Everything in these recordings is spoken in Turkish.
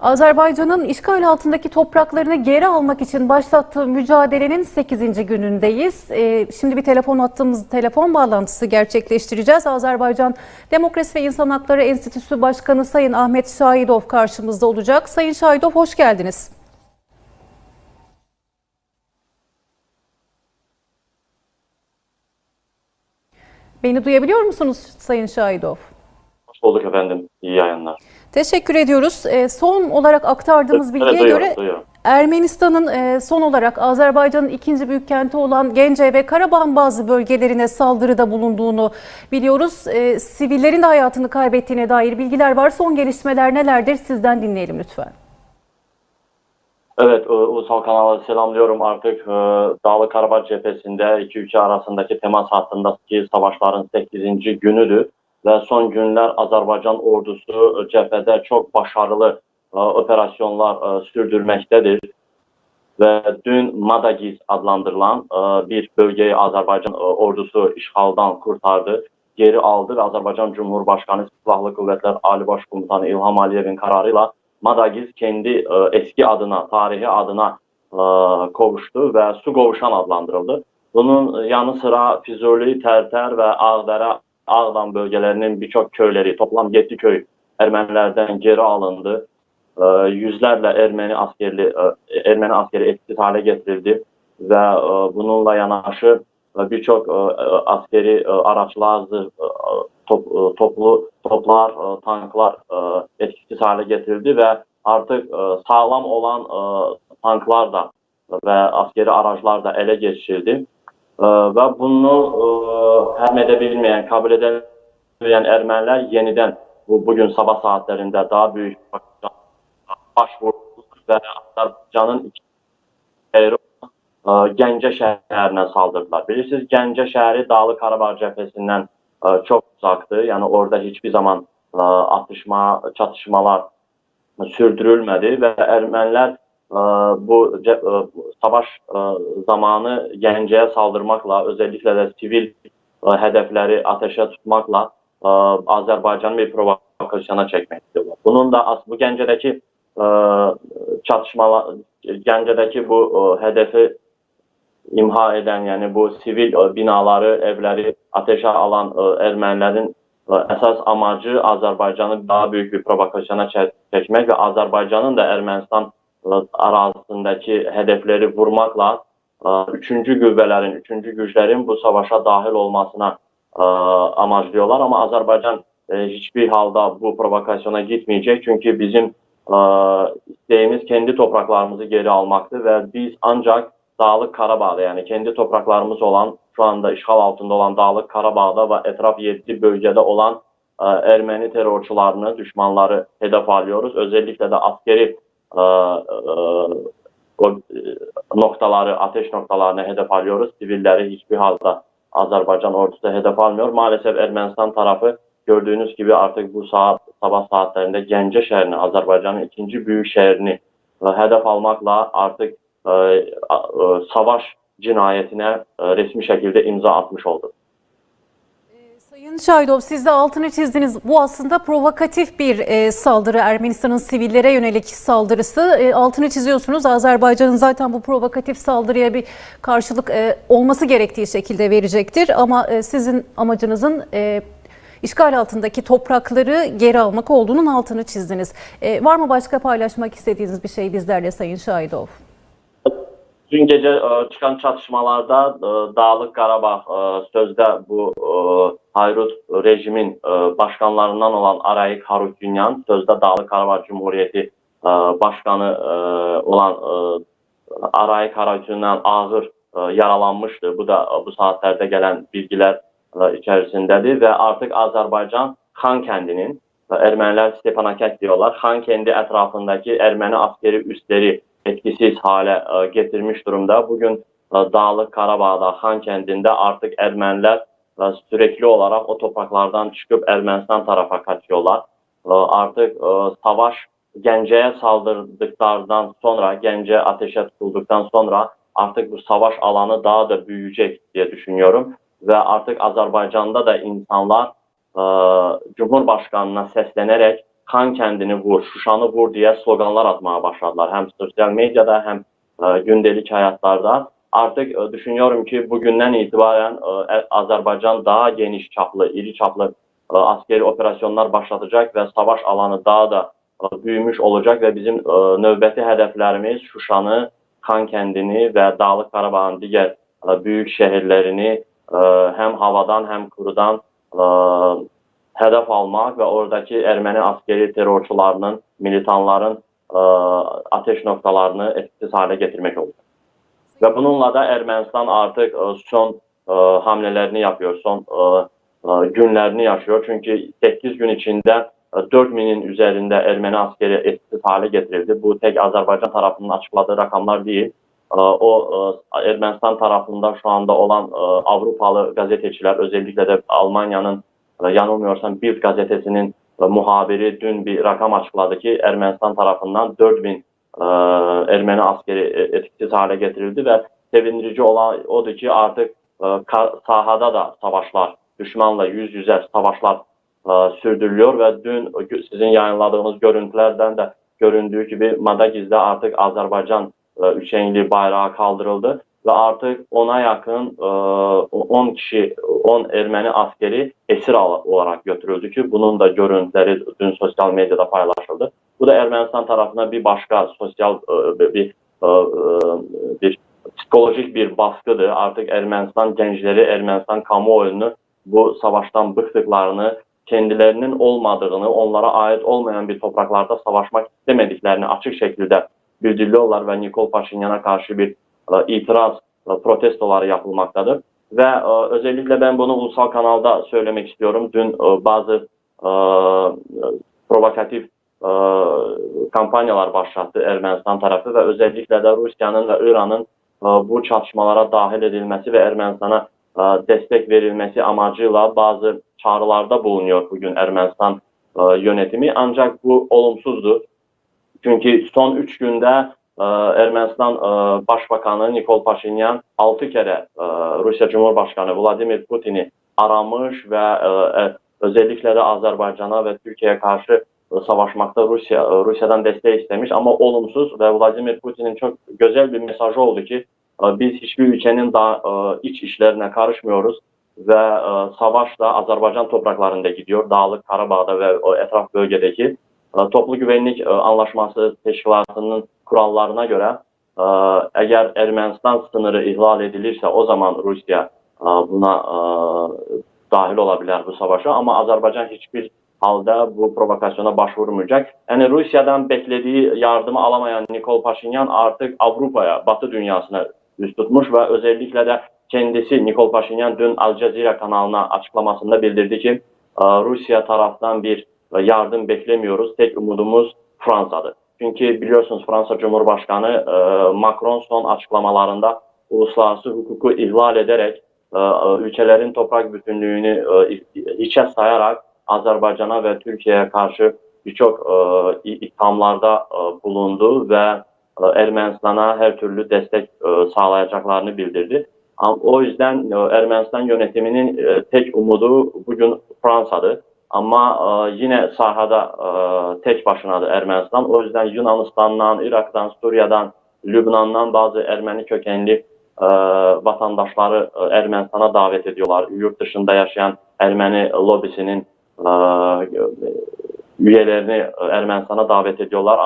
Azerbaycan'ın işgal altındaki topraklarını geri almak için başlattığı mücadelenin 8. günündeyiz. Ee, şimdi bir telefon attığımız telefon bağlantısı gerçekleştireceğiz. Azerbaycan Demokrasi ve İnsan Hakları Enstitüsü Başkanı Sayın Ahmet Şahidov karşımızda olacak. Sayın Şahidov hoş geldiniz. Beni duyabiliyor musunuz Sayın Şahidov? Hoş bulduk efendim. İyi yayınlar. Teşekkür ediyoruz. Ee, son olarak aktardığımız bilgiye Evet, duyuyorum, göre duyuyorum. Ermenistan'ın e, son olarak Azerbaycan'ın ikinci büyük kenti olan Gence ve Karabağ bazı bölgelerine saldırıda bulunduğunu biliyoruz. E, Sivillerin de hayatını kaybettiğine dair bilgiler var. Son gelişmeler nelerdir? Sizden dinleyelim lütfen. Evet, e, Ulusal kanalı selamlıyorum. Artık e, Dağlı Karabağ cephesinde iki ülke arasındaki temas hattındaki savaşların 8. günüdür. Ve son günler Azerbaycan ordusu cephede çok başarılı e, operasyonlar e, sürdürmektedir. Ve dün Madagiz adlandırılan e, bir bölgeyi Azerbaycan e, ordusu işgaldan kurtardı. Geri aldı ve Azerbaycan Cumhurbaşkanı Silahlı Kuvvetler Ali Başkomutanı İlham Aliyev'in kararıyla Madagiz kendi e, eski adına, tarihi adına e, kavuştu ve su qovuşan adlandırıldı. Bunun yanı sıra Füzuli, Terter ve Ağdərə, Ağdam bölgelerinin birçok köyleri, toplam 7 köy Ermenilerden geri alındı. E, yüzlerle Ermeni askerli e, Ermeni askeri etkisiz hale getirildi ve e, bununla yanaşı e, birçok e, e, askeri e, araçlar, e, top, e, toplu toplar, e, tanklar e, etkisiz hale getirildi ve artık e, sağlam olan e, tanklar da ve askeri araçlar da ele geçirildi. və bunu e, həll edə bilməyən, qəbul edə bilməyən ermənilər yenidən bu bugün sabah saatlərində daha böyük baş vurdular və Azərbaycanın iki şəhəri e, Gəncə şəhərinə saldırdılar. Bilirsiniz, Gəncə şəhəri Dağlı Qarabağ cəbhəsindən e, çox uzaqdır. Yəni orada heç bir zaman atışma, çatışmalar sürdürülmədi və ermənilər bu savaş zamanı Gəncəyə saldırmaqla, özəlliklə də sivil hədəfləri ateşə tutmaqla Azərbaycanı bir provokasyona çəkmək istiyorlar. Bunun da bu Gəncədəki çatışmalar, Gəncədəki bu hədəfi imha edən, yəni bu sivil binaları, evləri ateşə alan ermənilərin əsas amacı Azərbaycanı daha böyük bir provokasyona çə- çəkmək və Azərbaycanın da Ermənistan ərazisindəki hədəfləri vurmaqla e, üçüncü qüvvələrin, üçüncü güclərin bu savaşa dahil olmasına e, amaclıyorlar. Ama Azerbaycan e, hiçbir halda bu provokasyona gitmeyecek. Çünkü bizim isteğimiz kendi topraklarımızı geri almaktı ve biz ancak Dağlık Karabağ'da yani kendi topraklarımız olan şu anda işgal altında olan Dağlık Karabağ'da ve etraf 7 bölgede olan Ermeni terörçülerini, düşmanları hedef alıyoruz. Özellikle de askeri o e, noktaları, ateş noktalarını hedef alıyoruz. Sivilleri hiçbir halde Azerbaycan ordusu hedef almıyor. Maalesef Ermenistan tarafı gördüğünüz gibi artık bu saat sabah saatlerinde Gəncə şehrini, Azerbaycan'ın ikinci büyük şehrini e, hedef almakla artık e, savaş cinayetine resmi şekilde imza atmış oldu. Sayın Şahidov siz de altını çizdiniz. Bu aslında provokatif bir e, saldırı. Ermenistan'ın sivillere yönelik saldırısı. E, altını çiziyorsunuz. Azerbaycan'ın zaten bu provokatif saldırıya bir karşılık e, olması gerektiği şekilde verecektir. Ama e, sizin amacınızın e, işgal altındaki toprakları geri almak olduğunun altını çizdiniz. E, var mı başka paylaşmak istediğiniz bir şey bizlerle Sayın Şahidov? dün gecə ə, çıxan çatışmalarda ə, Dağlıq Qarabağ ə, sözdə bu ə, Hayrut rejimin ə, başqanlarından olan Arayik Harutyunyan, sözdə Dağlıq Qarabağ Cümhuriyyəti ə, başqanı ə, olan ə, Arayik Harutyunyan ağır ə, yaralanmışdı. Bu da ə, bu saatlərdə gələn bilgilər ə, içərisindədir və artıq Azərbaycan Xan kəndinin ə, ermənilər Stepanakert diyorlar. Xan kəndi ətrafındakı erməni askeri üsleri etkisiz hale e, getirmiş durumda. Bugün e, Dağlık Karabağ'da Han kendinde artık Ermeniler e, sürekli olarak o topraklardan çıkıp Ermenistan tarafa kaçıyorlar. E, Artık savaş Gence'ye saldırdıklardan sonra, Gence ateşe tutulduktan sonra artık bu savaş alanı daha da büyüyecek diye düşünüyorum. Ve artık Azerbaycan'da da insanlar Cumhurbaşkanına seslenerek Xan kəndini vur, Şuşanı vur deyə sloqanlar atmağa başladılar. Həm sosial mediada, həm e, gündelik həyatlarda. Artıq e, düşünüyorum ki, bugündən itibarən e, Azərbaycan daha geniş çaplı, iri çaplı askeri operasyonlar başlatacak və savaş alanı daha da e, büyümüş olacak və bizim e, növbəti hədəflərimiz Şuşanı, Xan kəndini və Dağlıq Qarabağın digər e, böyük şəhərlərini e, həm havadan, həm qurudan hədəf almaq və oradakı erməni askeri terrorçularının, militanların e, ateş noktalarını etkisiz hale getirmek olacak. Ve bununla da Ermənistan artık e, son e, hamlelerini yapıyor, son e, e, günlerini yaşıyor. Çünkü 8 gün içinde e, 4000'in üzerinde Ermeni askeri etkisiz hale getirildi. Bu tek Azerbaycan tarafının açıkladığı rakamlar değil. E, O e, Ermənistan tarafında şu anda olan e, Avrupalı gazeteciler, özellikle de Almanya'nın yanılmıyorsam bir gazetesinin e, muhabiri dün bir rakam açıkladı ki Ermənistan tarafından 4000 e, Ermeni askeri e, etkisiz hale getirildi ve sevindirici olan odur ki artık e, sahada da savaşlar, düşmanla yüz yüze savaşlar e, sürdürülüyor ve dün sizin yayınladığınız görüntülerden de göründüğü gibi Madagiz'de artık Azerbaycan e, üçenli bayrağı kaldırıldı ve artık ona yakın e, 10 kişi, 10 Ermeni askeri esir olarak götürüldü ki bunun da görüntüleri dün sosyal medyada paylaşıldı. Bu da Ermənistan tarafına bir başka sosyal e, bir, bir, e, e, bir psikolojik bir baskıdır. Artık Ermənistan gençleri, Ermənistan kamuoyunu bu savaştan bıktıklarını, kendilerinin olmadığını, onlara ait olmayan bir topraklarda savaşmak istemediklerini açık şekilde bildiriyorlar ve Nikol Paşinyan'a karşı bir e, itiraz, e, protestoları yapılmaktadır. Ve e, özellikle ben bunu ulusal kanalda söylemek istiyorum. Dün e, bazı e, provokatif e, kampanyalar başlattı Ermənistan tarafı ve özellikle de Rusya'nın ve İran'ın e, bu çatışmalara dahil edilmesi ve Ermenistan'a e, destek verilmesi amacıyla bazı çağrılarda bulunuyor bugün Ermenistan e, yönetimi. Ancak bu olumsuzdu. Çünkü son 3 günde e, Ermenistan e, Başbakanı Nikol Paşinyan 6 kere e, Rusya Cumhurbaşkanı Vladimir Putin'i aramış ve e, Azerbaycan'a ve Türkiye'ye karşı e, savaşmakta Rusya e, Rusya'dan destek istemiş ama olumsuz ve Vladimir Putin'in çok güzel bir mesajı oldu ki biz hiçbir ülkenin da iç işlerine karışmıyoruz ve savaş da Azerbaycan topraklarında gidiyor. Dağlık Karabağ'da ve etraf bölgedeki toplu güvenlik anlaşması teşkilatının kurallarına göre e, eğer Ermenistan sınırı ihlal edilirse o zaman Rusya e, buna e, dahil olabilir bu savaşa ama Azerbaycan hiçbir halde bu provokasyona başvurmayacak. Yani Rusya'dan beklediği yardımı alamayan Nikol Paşinyan artık Avrupa'ya, Batı dünyasına üst tutmuş ve özellikle de kendisi Nikol Paşinyan dün Al Jazeera kanalına açıklamasında bildirdi ki Rusya taraftan bir yardım beklemiyoruz. Tek umudumuz Fransa'dır. Çünkü biliyorsunuz Fransa Cumhurbaşkanı e, Macron son açıklamalarında uluslararası hukuku ihlal ederek e, e, ülkelerin toprak bütünlüğünü e, sayarak Azerbaycan'a ve Türkiye'ye karşı birçok e, ithamlarda bulundu ve Ermenistan'a her türlü destek sağlayacaklarını bildirdi. O yüzden Ermenistan yönetiminin tek umudu bugün Fransa'dır. Ama e, yine sahada e, tek başınadır Ermenistan. O yüzden Yunanistan'dan, Irak'tan, Suriye'den, Lübnan'dan bazı Ermeni kökenli e, vatandaşları e, Ermenistan'a davet ediyorlar. Yurt dışında yaşayan Ermeni lobisinin e, üyelerini Ermenistan'a davet ediyorlar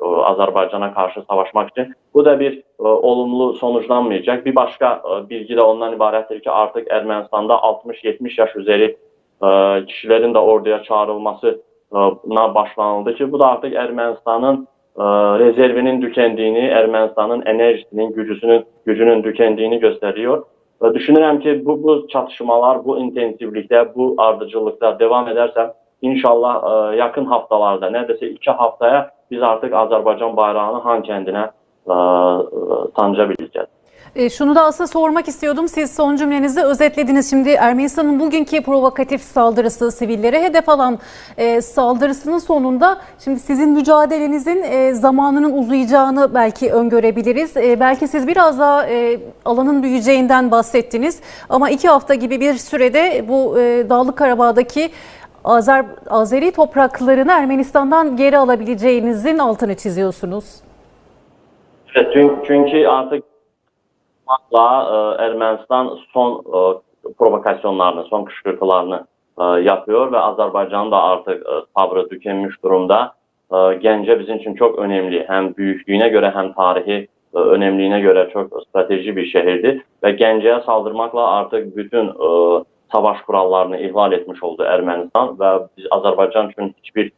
Azerbaycan'a karşı savaşmak için. Bu da bir e, olumlu sonuçlanmayacak. Bir başka e, bilgi de ondan ibarettir ki artık Ermenistan'da 60-70 yaş üzeri e, kişilerin de orduya çağrılmasına başlanıldı ki bu da artık Ermenistan'ın e, rezervinin tükendiğini, Ermenistan'ın enerjisinin, gücüsünün, gücünün tükendiğini gösteriyor. Ve düşünürəm ki bu, bu çatışmalar, bu intensivlikte, bu ardıcıllıkta devam ederse inşallah e, yakın haftalarda, neredeyse iki haftaya biz artık Azerbaycan bayrağını Han kendine e, e. E, şunu da aslında sormak istiyordum. Siz son cümlenizde özetlediniz. Şimdi Ermenistan'ın bugünkü provokatif saldırısı, sivillere hedef alan e, saldırısının sonunda şimdi sizin mücadelenizin e, zamanının uzayacağını belki öngörebiliriz. E, belki siz biraz daha e, alanın büyüyeceğinden bahsettiniz. Ama iki hafta gibi bir sürede bu e, Dağlık Karabağ'daki Azer, Azeri topraklarını Ermenistan'dan geri alabileceğinizin altını çiziyorsunuz. Evet, çünkü artık Hatta e, Ermenistan son e, provokasyonlarını, son kışkırtılarını e, yapıyor ve Azerbaycan da artık sabrı tükenmiş durumda. Gence bizim için çok önemli. Hem büyüklüğüne göre hem tarihi önemliğine göre çok strateji bir şehirdi. Ve Gence'ye saldırmakla artık bütün savaş kurallarını ihlal etmiş oldu Ermenistan ve biz Azerbaycan için hiçbir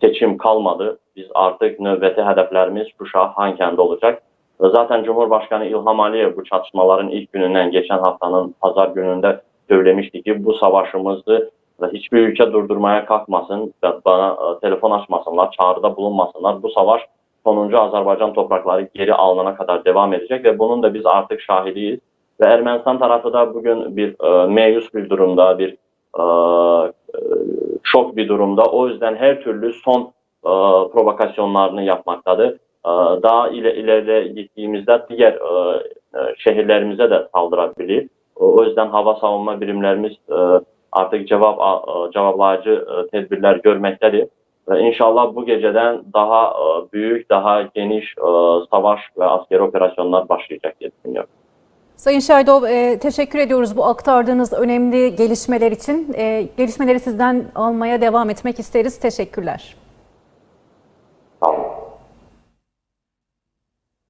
seçim kalmadı. Biz artık növbəti hedeflerimiz Şuşa, Hankəndi olacak. Zaten Cumhurbaşkanı İlham Aliyev bu çatışmaların ilk gününden geçen haftanın pazar gününde söylemişti ki bu savaşımızı hiçbir ülke durdurmaya kalkmasın bana e, telefon açmasınlar, çağrıda bulunmasınlar. Bu savaş sonuncu Azerbaycan toprakları geri alınana kadar devam edecek ve bunun da biz artık şahidiyiz. Ve Ermenistan tarafı da bugün bir e, meyus bir durumda, bir e, e, şok bir durumda. O yüzden her türlü son e, provokasyonlarını yapmaktadır. Ee, daha ile ileride gittiğimizde diğer e, e, şehirlerimize de saldırabilir. O yüzden hava savunma birimlerimiz e, artık cevap cevaplayıcı tedbirler görmektedir. Ve inşallah bu geceden daha büyük, daha geniş savaş ve askeri operasyonlar başlayacak diye düşünüyorum. Sayın Şerdov e, teşekkür ediyoruz bu aktardığınız önemli gelişmeler için. E, gelişmeleri sizden almaya devam etmek isteriz. Teşekkürler. Olun.